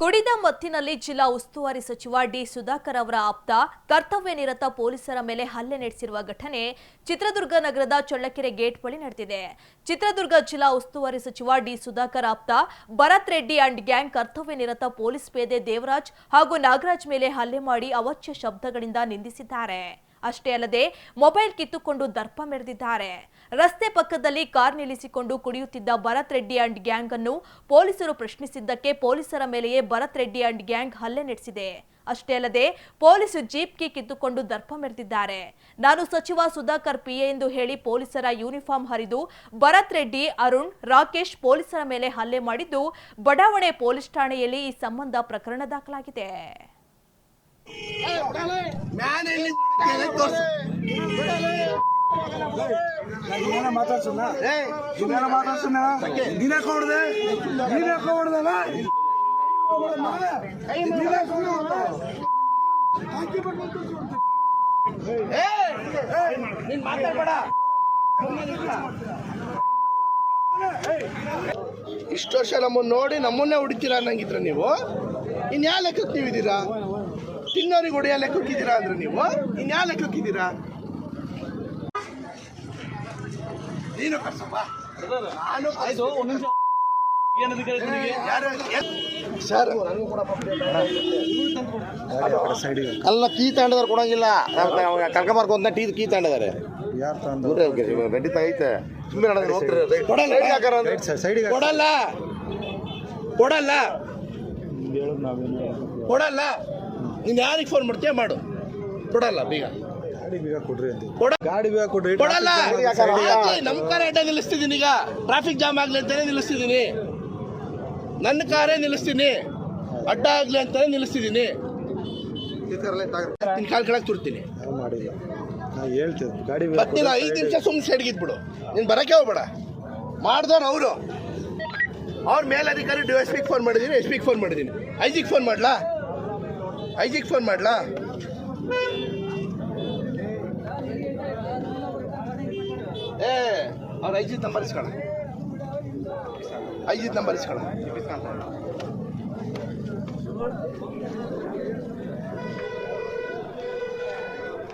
ಕುಡಿದ ಮತ್ತಿನಲ್ಲಿ ಜಿಲ್ಲಾ ಉಸ್ತುವಾರಿ ಸಚಿವ ಡಿ ಸುಧಾಕರ್ ಅವರ ಆಪ್ತ ಕರ್ತವ್ಯ ನಿರತ ಪೊಲೀಸರ ಮೇಲೆ ಹಲ್ಲೆ ನಡೆಸಿರುವ ಘಟನೆ ಚಿತ್ರದುರ್ಗ ನಗರದ ಚಳ್ಳಕೆರೆ ಗೇಟ್ ಬಳಿ ನಡೆದಿದೆ. ಚಿತ್ರದುರ್ಗ ಜಿಲ್ಲಾ ಉಸ್ತುವಾರಿ ಸಚಿವ ಡಿ ಸುಧಾಕರ್ ಆಪ್ತ ಭರತ್ ರೆಡ್ಡಿ ಅಂಡ್ ಗ್ಯಾಂಗ್ ಕರ್ತವ್ಯ ನಿರತ ಪೊಲೀಸ್ ಪೇದೆ ದೇವರಾಜ್ ಹಾಗೂ ನಾಗರಾಜ್ ಮೇಲೆ ಹಲ್ಲೆ ಮಾಡಿ ಅವಾಚ್ಯ ಶಬ್ದಗಳಿಂದ ನಿಂದಿಸಿದ್ದಾರೆ. ಅಷ್ಟೇ ಅಲ್ಲದೆ ಮೊಬೈಲ್ ಕಿತ್ತುಕೊಂಡು ದರ್ಪ ಮೆರೆದಿದ್ದಾರೆ. ರಸ್ತೆ ಪಕ್ಕದಲ್ಲಿ ಕಾರ್ ನಿಲ್ಲಿಸಿಕೊಂಡು ಕುಡಿಯುತ್ತಿದ್ದ ಭರತ್ ರೆಡ್ಡಿ ಅಂಡ್ ಗ್ಯಾಂಗ್ ಅನ್ನು ಪೊಲೀಸರು ಪ್ರಶ್ನಿಸಿದ್ದಕ್ಕೆ ಪೊಲೀಸರ ಮೇಲೆಯೇ ಭರತ್ ರೆಡ್ಡಿ ಅಂಡ್ ಗ್ಯಾಂಗ್ ಹಲ್ಲೆ ನಡೆಸಿದೆ. ಅಷ್ಟೇ ಅಲ್ಲದೆ ಪೊಲೀಸ್ ಜೀಪ್ಗೆ ಕಿತ್ತುಕೊಂಡು ದರ್ಪ ಮೆರೆದಿದ್ದಾರೆ. ನಾನು ಸಚಿವ ಸುಧಾಕರ್ ಪಿಎ ಎಂದು ಹೇಳಿ ಪೊಲೀಸರ ಯೂನಿಫಾರ್ಮ್ ಹರಿದು ಭರತ್ ರೆಡ್ಡಿ, ಅರುಣ್, ರಾಕೇಶ್ ಪೊಲೀಸರ ಮೇಲೆ ಹಲ್ಲೆ ಮಾಡಿದ್ದು ಬಡಾವಣೆ ಪೊಲೀಸ್ ಠಾಣೆಯಲ್ಲಿ ಈ ಸಂಬಂಧ ಪ್ರಕರಣ ದಾಖಲಾಗಿದೆ. ನೀನೇನ ನೀನೇನ ನೀನ್ ನೀನ್ ನೀನ್! ನೀನ್ ಮಾತಾಡ್ಬೇಡ. ಇಷ್ಟು ವರ್ಷ ನಮ್ಮನ್ನ ನೋಡಿ ನಮ್ಮನ್ನೇ ಹೊಡಿತೀರಾ ಅನ್ನಂಗಿದ್ರ ನೀವು? ಇನ್ಯಾ ಲೆಕ್ಕಕ್ಕೆ ನೀವಿದ್ದೀರಾ? ತಿನ್ನೋರಿಗೆ ಹೊಡೆಯೋ ಲೆಕ್ಕಕ್ಕಿದ್ದೀರಾ ಅಂದ್ರೆ ನೀವು? ಇನ್ ಯಾವ ಲೆಕ್ಕಕ್ಕಿದ್ದೀರಾ ನೀನು ಕರ್ಸಪ್ಪ. ಅಲ್ಲ ಕೀ ತಾಂಡದವ್ರು ಕೊಡಂಗಿಲ್ಲ. ಕರ್ಕೊಂಬರ್ಕೊಂತ ಟೀ ಕೀ ತಾಂಡದಾರೆ ಹೋಗ್ತಾರೆ. side ಗೆ ಕೊಡಲ್ಲ. ಕೊಡಲ್ಲ. ಕೊಡಲ್ಲ. ನೀನು ಯಾರಿಗೆ ಫೋನ್ ಮಾಡ್ತೀಯ? ಮಾಡು. ಕೊಡಲ್ಲ ಬೀಗ. ಗಾಡಿ ಬೇಗ ಕೊಡ್ರಿ ಅಂತ ಕೊಡ ಗಾಡಿ ಬೇಗ ಕೊಡ್ರಿ. ಕೊಡಲ್ಲ. Traffic jam ಆಗಿದೆ. ಆಗ್ಲಿ, ನಮ್ ಕಾರ್ ಅಡ್ಡ ನಿಲ್ಲಿಸ್ತಿದ್ದೀನಿ ಈಗ. ಟ್ರಾಫಿಕ್ ಜಾಮ್ ಆಗ್ಲಿ ಅಂತಾನೆ ನಿಲ್ಲಿಸ್ತಿದ್ದೀನಿ ನನ್ನ ಕಾರೇ ನಿಲ್ಲಿಸ್ತೀನಿ. ಅಡ್ಡ ಆಗ್ಲಿ ಅಂತಾನೆ ನಿಲ್ಲಿಸ್ತಿದ್ದೀನಿ ನಿನ್ನ ಕಾಲ್ ಕೆಳಗೆ ತುರ್ತೀನಿ. ಮಾಡಿಲ್ಲ. ನಾನು ಹೇಳ್ತೇನೆ. ಗಾಡಿ ಬೇಗ ಬರ್ತೀನಿ ಐದು ನಿಮಿಷ ಸುಮ್ಮನೆ ಸೈಡ್ಗಿದ್ಬಿಡು ನೀನು ಬರಕ್ಕೆ ಹೋಗ್ಬೇಡ. ಮಾಡ್ದವ್ರು ಅವರು. ಅವ್ರ ಮೇಲಧಿಕಾರಿ ಡಿ ಎಸ್ ಪಿಗೆ ಫೋನ್ ಮಾಡಿದೀನಿ ಎಸ್ ಪಿಗೆ ಫೋನ್ ಮಾಡಿದ್ದೀನಿ ಐಜಿಗೆ ಫೋನ್ ಮಾಡ್ಲಾ? ಐಜಿಗೆ ಫೋನ್ ಮಾಡ್ಲಾ? ಏ ಅವ್ರ ಐಜಿತ್ ನಂಬರ್ ಇಸ್ಕೊಳ. ಐಜಿತ್ ನಂಬರ್ ಇಸ್ಕೊಳ.